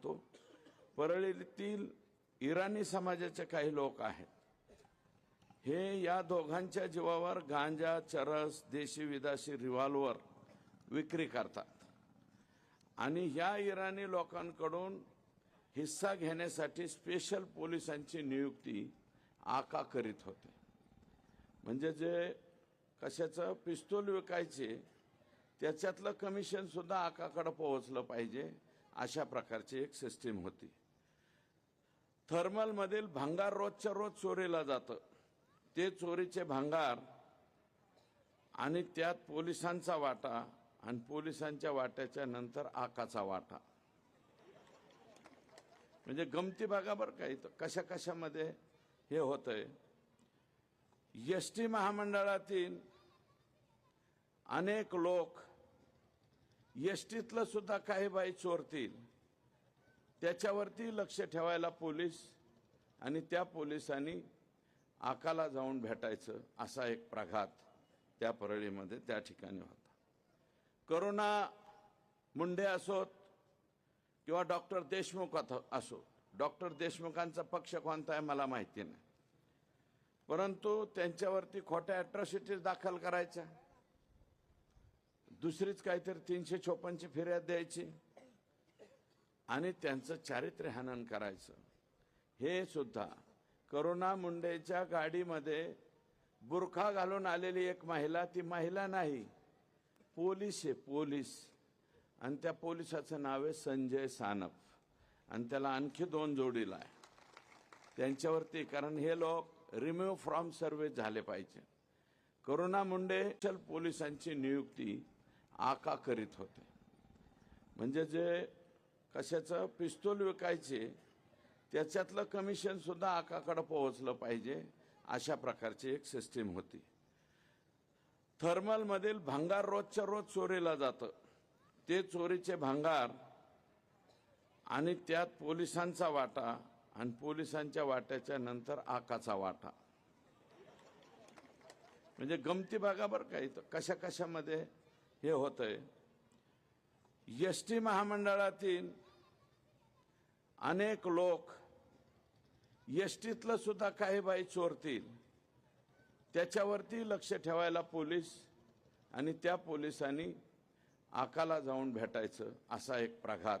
सांगतो परळीतील इराणी समाजाचे काही लोक आहेत. हे या दोघांच्या जीवावर गांजा चरस देशी विदेशी रिव्हॉल्वर विक्री करतात. आणि या इराणी लोकांकडून हिस्सा घेण्यासाठी स्पेशल पोलिसांची नियुक्ती आका करीत होते. म्हणजे जे कशाचं पिस्तूल विकायचे त्याच्यातलं कमिशन सुद्धा आकाकडे पोहोचलं पाहिजे. अशा प्रकारची एक सिस्टीम होती. थर्मलमधील भांगार रोजच्या रोज चोरीला जातं. ते चोरीचे भांगार आणि त्यात पोलिसांचा वाटा आणि पोलिसांच्या वाट्याच्या नंतर आकाचा वाटा. म्हणजे गमती भागाबर बरं कशा कशामध्ये हे होतंय. एस टी महामंडळातील अनेक लोक एसटीतलं सुद्धा काही बाई चोरतील. त्याच्यावरती लक्ष ठेवायला पोलीस आणि त्या पोलिसांनी आकाला जाऊन भेटायचं असा एक प्रघात त्या परळीमध्ये त्या ठिकाणी होता. करोना मुंडे असोत किंवा डॉक्टर देशमुख असो डॉक्टर देशमुखांचा पक्ष कोणता आहे मला माहिती नाही. परंतु त्यांच्यावरती खोट्या अट्रॉसिटीज दाखल करायच्या. दुसरीच काहीतरी तीनशे चोपन्नची फिर्याद द्यायची आणि त्यांचं चारित्र्य हनन करायचं. हे सुद्धा करोना मुंडेच्या गाडीमध्ये बुरखा घालून आलेली एक महिला ती महिला नाही पोलीस आहे पोलीस. आणि त्या पोलिसाचं नाव आहे संजय सानप. आणि त्याला आणखी दोन जोडीला आहे. त्यांच्यावरती कारण हे लोक रिमूव्ह फ्रॉम सर्व्हिस झाले पाहिजे. करोना मुंडे चल पोलिसांची नियुक्ती आका करीत होते. म्हणजे जे कशाचं पिस्तूल विकायचे त्याच्यातलं कमिशन सुद्धा आकाकडे पोहोचलं पाहिजे अशा प्रकारची एक सिस्टीम होती. थर्मलमधील भांगार रोजच्या रोज चोरीला जातं. ते चोरीचे भांगार आणि त्यात पोलिसांचा वाटा आणि पोलिसांच्या वाट्याच्या नंतर आकाचा वाटा. म्हणजे गमती भागाबर काही का इथं कशा कशामध्ये? हे होतंय. एस टी महामंडळातील अनेक लोक एस टीतलं सुद्धा काही बाई चोरतील. त्याच्यावरती लक्ष ठेवायला पोलीस आणि त्या पोलिसांनी आकाला जाऊन भेटायचं असा एक प्रघात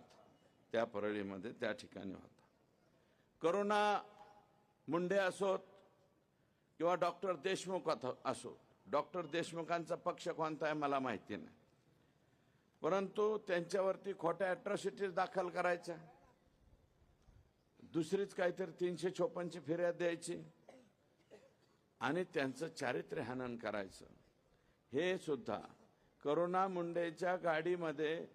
त्या परळीमध्ये त्या ठिकाणी होता. करोना मुंडे असोत किंवा डॉक्टर देशमुख असो डॉक्टर देशमुखांचा पक्ष कोणता आहे मला माहिती नाही. परंतु त्यांच्यावरती खोट्या अॅट्रॉसिटीज दाखल करायच्या. दुसरीच काहीतरी तीनशे चोपन्नची फिर्याद द्यायची. आणि त्यांचं चारित्र्य हनन करायचं. हे सुद्धा करोना मुंडेच्या गाडीमध्ये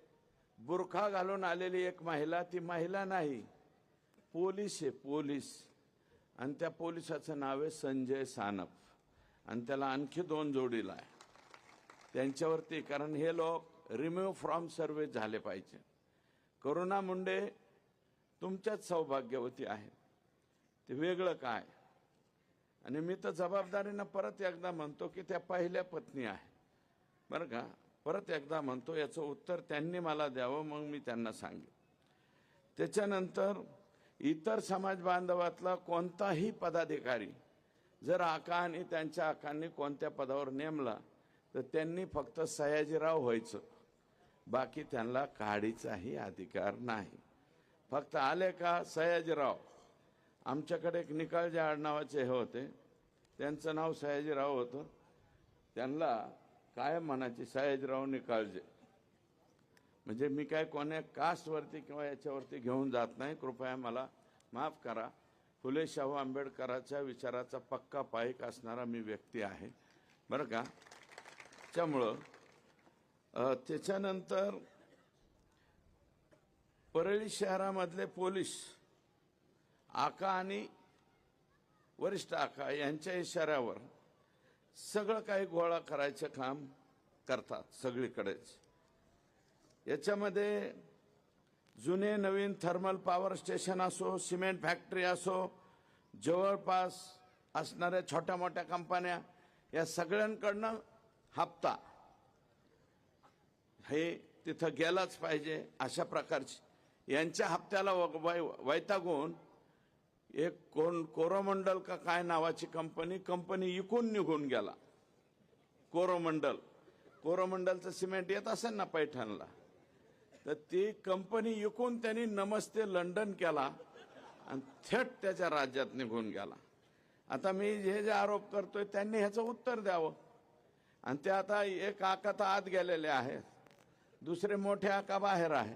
बुरखा घालून आलेली एक महिला ती महिला नाही पोलीस आहे पोलीस. आणि त्या पोलिसाचं नाव आहे संजय सानप. आणि त्याला आणखी दोन जोडीला आहे. त्यांच्यावरती कारण हे लोक रिमूव्ह फ्रॉम सर्व्हिस झाले पाहिजे. करोना मुंडे तुमच्याच सौभाग्यवती आहेत. ते वेगळं काय? आणि मी तर जबाबदारीनं परत एकदा म्हणतो की त्या पहिल्या पत्नी आहे. बरं का? परत एकदा म्हणतो याचं उत्तर त्यांनी मला द्यावं मग मी त्यांना सांगेन. त्याच्यानंतर इतर समाज बांधवातला कोणताही पदाधिकारी जर आकाने आणि त्यांच्या आकांनी कोणत्या पदावर नेमला तर त्यांनी फक्त सयाजीराव व्हायचं. बाकी त्यांना काढीचाही अधिकार नाही. फक्त आले का सयाजीराव? आमच्याकडे एक निकाळजे आडनावाचे हे होते. त्यांचं नाव सयाजीराव होतं. त्यांना काय म्हणायची? सयाजीराव निकाळजे म्हणजे मी काय कोण्या कास्टवरती किंवा याच्यावरती घेऊन जात नाही. कृपया मला माफ करा. फुले शाहू आंबेडकराच्या विचाराचा पक्का पायक असणारा मी व्यक्ती आहे. बरं का? त्यामुळं त्याच्यानंतर परळी शहरामधले पोलीस आका आणि वरिष्ठ आका यांच्या इशाऱ्यावर सगळं काही गोळा करायचं काम करतात सगळीकडेच. याच्यामध्ये जुने नवीन थर्मल पॉवर स्टेशन असो सिमेंट फॅक्टरी असो जवळपास असणाऱ्या छोट्या मोठ्या कंपन्या या सगळ्यांकडनं हप्ता हे तिथं गेलाच पाहिजे अशा प्रकारची. यांच्या हप्त्याला व- वै- वैतागून एक कोण कोरोमंडल का काय नावाची कंपनी कंपनी इकून निघून गेला. कोरोमंडल. कोरोमंडलचं सिमेंट येत असेल ना पैठणला. तर ती कंपनी इकून त्यांनी नमस्ते लंडन केला आणि थेट त्याच्या राज्यात निघून गेला. आता मी हे जे आरोप करतोय त्यांनी ह्याचं उत्तर द्यावं. आणि ते आता एक आका तर आत गेलेले आहेत. दुसरे मोठे आका बाहेर आहे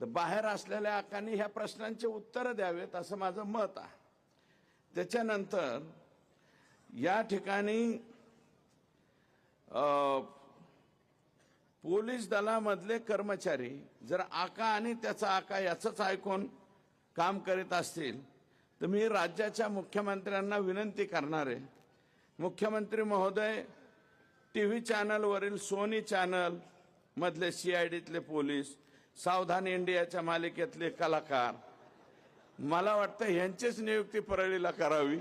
तर बाहेर असलेल्या आकांनी ह्या प्रश्नांची उत्तरं द्यावेत असं माझं मत आहे. त्याच्यानंतर या ठिकाणी पोलीस दलामधले कर्मचारी जर आका आणि त्याचा आका याचंच ऐकून काम करीत असतील तर मी राज्याच्या मुख्यमंत्र्यांना विनंती करणार आहे. मुख्यमंत्री महोदय टी व्ही चॅनलवरील सोनी चॅनल मधले सी आय डीतले पोलीस सावधान इंडियाच्या मालिकेतले कलाकार मला वाटतं ह्यांचीच नियुक्ती परळीला करावी.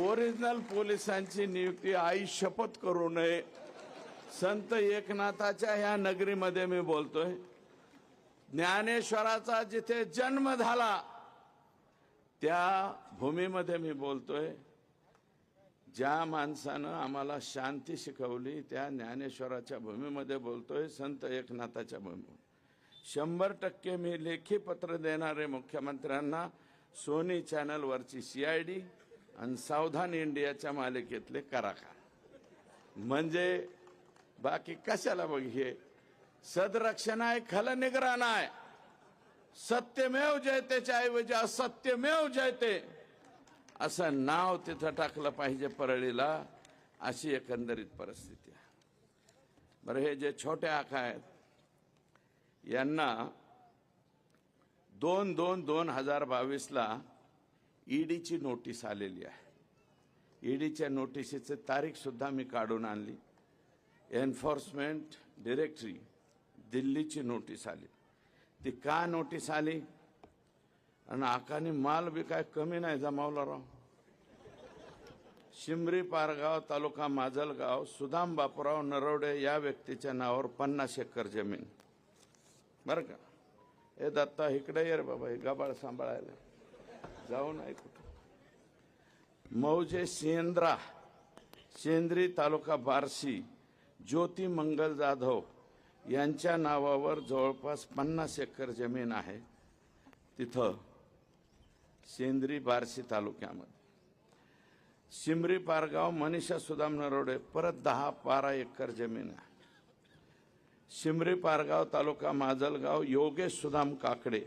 ओरिजिनल पोलिसांची नियुक्ती आई शपथ करू नये. संत एकनाथाच्या ह्या नगरीमध्ये मी बोलतोय. ज्ञानेश्वराचा जिथे जन्म झाला त्या भूमीमध्ये मी बोलतोय. ज्या माणसानं आम्हाला शांती शिकवली त्या ज्ञानेश्वराच्या भूमीमध्ये बोलतोय संत एकनाथाच्या भूमीमध्ये. शंभर टक्के मी लेखी पत्र देणारे मुख्यमंत्र्यांना सोनी चॅनलवरची सीआयडी आणि सावधान इंडियाच्या मालिकेतले कराका म्हणजे बाकी कशाला बघ हे? सदरक्षण आहे खल निगराण आहे. सत्यमेव जयतेच्या ऐवजी असत्यमेव जयते. असं नाव तिथं टाकलं पाहिजे परळीला अशी एकंदरीत परिस्थिती आहे. बरं हे जे छोटे आखा आहेत यांना दोन दोन दोन हजार बावीसला ईडीची नोटीस आलेली आहे. ईडीच्या नोटिसीची तारीख सुद्धा मी काढून आणली. एन्फोर्समेंट डिरेक्टरी दिल्लीची नोटीस आली. ती का नोटीस आली? आणि आकाने माल बी काय कमी नाही जमावला राव. शिमरी पारगाव तालुका माजलगाव सुदाम बापूराव नरवडे या व्यक्तीच्या नावावर पन्नास एकर जमीन. बरं का? हे दत्ता इकडे ये रे बाबा हे गबाळ सांभाळायला. जाऊ नाही कुठं? मौजे सेंद्रा सेंद्री तालुका बार्शी ज्योती मंगल जाधव यांच्या नावावर जवळपास पन्नास एकर जमीन आहे. तिथं सेंद्री बार्शी तालुक्यामध्ये. शिमरी पारगाव मनीषा सुदाम नरोडे परत दहा बारा एकर जमीन आहे. शिमरी पारगाव तालुका माजलगाव योगेश सुदाम काकडे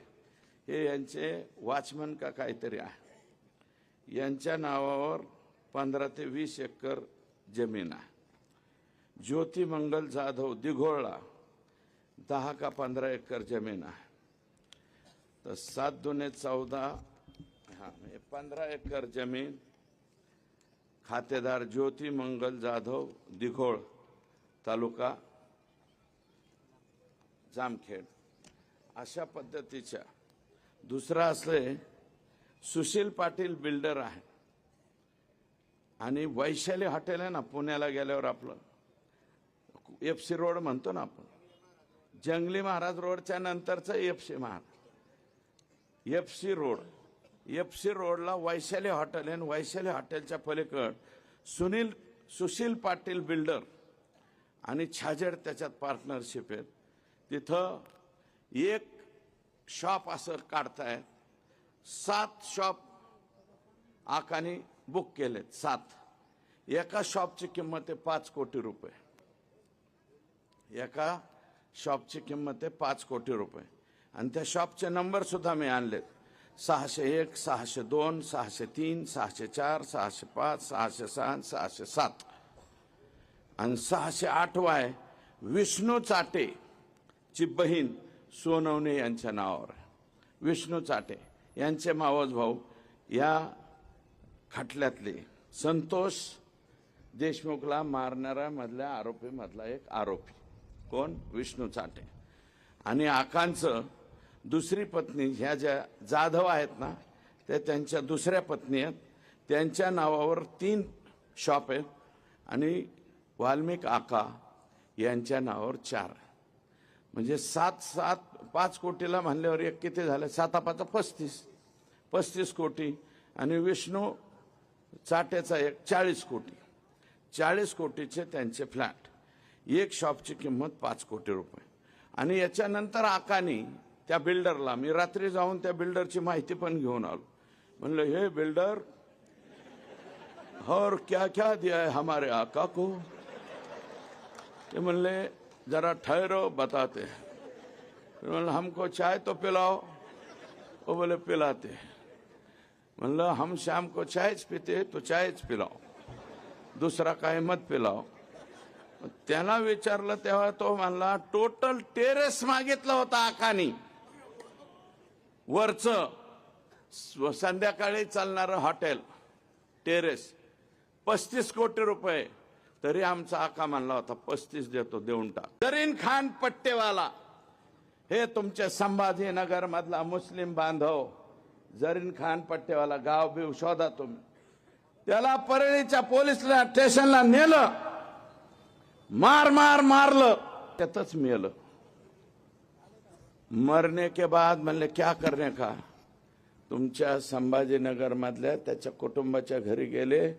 हे यांचे वॉचमन का काहीतरी आहे. यांच्या नावावर पंधरा ते वीस एकर जमीन आहे. ज्योती मंगल जाधव दिघोळला दहा का पंधरा एकर जमीन आहे. तर सात दोने चौदा हा म्हणजे पंधरा एकर जमीन खातेदार ज्योती मंगल जाधव दिघोळ तालुका जामखेड. अशा पद्धतीच्या दुसरा असले सुशील पाटील बिल्डर आहे. आणि वैशाली हॉटेल आहे ना पुण्याला गेल्यावर आपलं. एफ सी रोड म्हणतो ना आपण. जंगली महाराज रोडच्या नंतरचं F C Maharaj. F C road. F C रोडला वैशाली हॉटेल आणि वैशाली हॉटेलच्या पलीकड सुनील सुशील पाटील बिल्डर आणि छाजेड त्याच्यात पार्टनरशिप आहेत. तिथं एक शॉप असं काढतायत. सात शॉप आकाने बुक केलेत सात. एका शॉपची किंमत आहे पाच कोटी रुपये. एका शॉपची किंमत आहे पाच कोटी रुपये. आणि त्या शॉपचे नंबर सुद्धा मी आणलेत. सहाशे एक सहाशे दोन सहाशे तीन सहाशे चार सहाशे पाच सहाशे सहा सहाशे सात. आणि सहाशे आठवा आहे विष्णू चाटे ची बहीण सोनवणे यांच्या नावावर विष्णू चाटे यांचे मावस भाऊ या खटल्यातले संतोष देशमुखला मारणाऱ्यामधल्या आरोपीमधला एक आरोपी. कोण? विष्णू चाटे. आणि आकांचं दुसरी पत्नी ह्या ज्या जाधव आहेत ना त्या त्यांच्या दुसऱ्या पत्नी आहेत. त्यांच्या नावावर तीन शॉप आहेत. आणि वाल्मिक आका यांच्या नावावर चार. म्हणजे सात सात पाच कोटीला म्हणल्यावर एक किती झालं? सातापाचं पस्तीस. पस्तीस कोटी. आणि विष्णू चाट्याचा एक चाळीस कोटी. चाळीस कोटीचे त्यांचे फ्लॅट. एक शॉपची किंमत पाच कोटी रुपये. आणि याच्यानंतर आकानी त्या बिल्डरला मी रात्री जाऊन त्या बिल्डरची माहिती पण घेऊन आलो. म्हणलं हे बिल्डर और क्या क्या दिया है हमारे आका को? ते म्हणले जरा ठहरो बताते म्हणलं हमको चाय तो पिलाओ. वो बोले पिलाते म्हणलं हम शाम को चायच पिते तो चायच पिलाओ। दुसरा काय मत पिलाओ। त्याला विचारलं तेव्हा तो म्हणला टोटल टेरेस मागितलं होता आकानी. वरच संध्याकाळी चालणारं हॉटेल टेरेस पस्तीस कोटी रुपये. तरी आमचा आका म्हणला होता पस्तीस देतो देऊन टाक. करीन खान पट्टेवाला हे तुमच्या संभाजीनगर मधला मुस्लिम बांधव जरीन खान पट्टेवाला गाव बिव शोधा तुम्ही. त्याला परळीच्या पोलीस स्टेशनला नेलं. मार मार मारलं. त्यातच मेलं. मरने के बाद म्हणले क्या करने का? तुमच्या संभाजीनगर मधल्या त्याच्या कुटुंबाच्या घरी गेले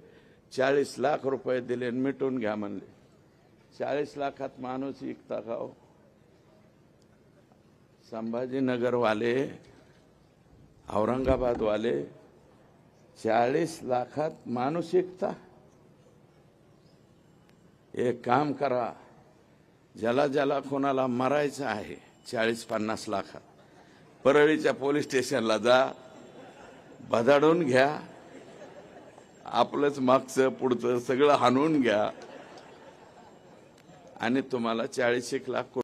चाळीस लाख रुपये दिले आणि मिटून घ्या म्हणले. चाळीस लाखात माणूस विकता का हो? संभाजीनगरवाले औरंगाबादवाले चाळीस लाखात माणूस विकता एक काम करा. ज्याला ज्याला कोणाला मरायचं आहे चाळीस पन्नास लाखात परळीच्या पोलीस स्टेशनला जा बदाडून घ्या आपलंच मागचं पुढचं सगळं हाणून घ्या. आणि तुम्हाला चाळीस एक लाख